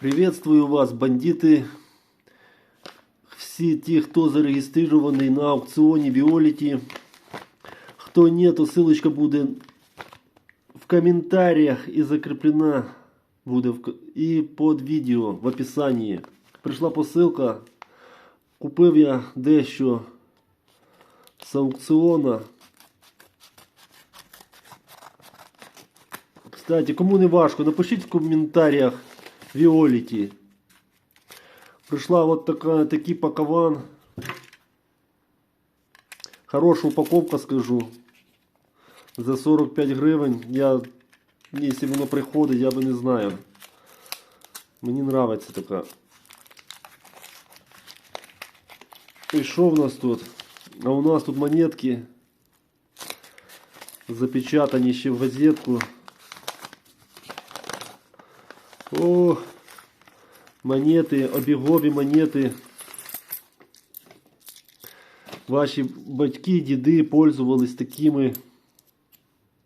Приветствую вас, бандити. Всі ті, хто зареєстрований на аукціоні Віоліті. Хто ні, то ссылочка буде в комментариях і закріплена буде в, к- і під відео в описанні. Прийшла посилка. Купив я дещо з аукціона. Кстати, кому не важко, напишіть в коментарях Віоліті. Прийшла вот така, такий пакован. Хороша упаковка, скажу. За 45 гривень. Я, якщо воно приходить, я би не знаю. Мені нравиться така. І що в нас тут? А у нас тут монетки запечатані ще в газетку. О, монети, обігові монети. Ваші батьки, діди пользувались такими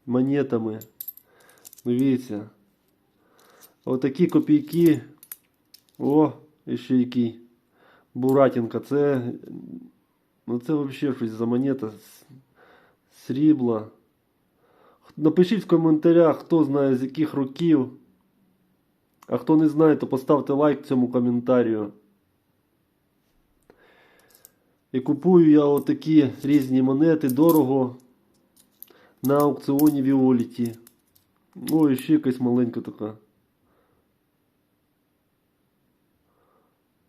монетами. Дивіться. Отакі копійки. О, ще який. Буратінка. Це. Ну це взагалі щось за монета. Срібла. Напишіть в коментарях, хто знає з яких років. А хто не знає, то поставте лайк цьому коментарю. І купую я отакі різні монети дорого на аукціоні Віоліті. Ой, ще якась маленька така.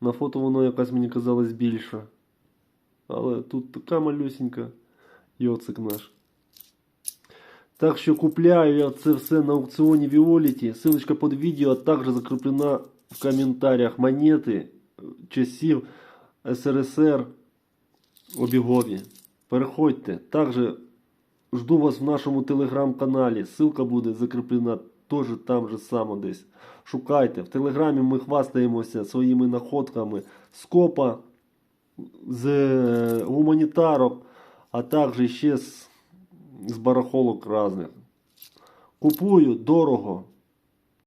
На фото воно якась мені казалось більша. Але тут така малюсенька йоцик наш. Так що купляю я це все на аукціоні Віоліті. Ссылочка під відео, також закріплена в коментарях монети часів СРСР обігові. Переходьте. Також жду вас в нашому телеграм-каналі. Ссылка буде закріплена теж там же само десь. Шукайте. В телеграмі ми хвастаємося своїми находками з копа, з е, гуманітарок, а також ще з з барахолок різних. Купую дорого.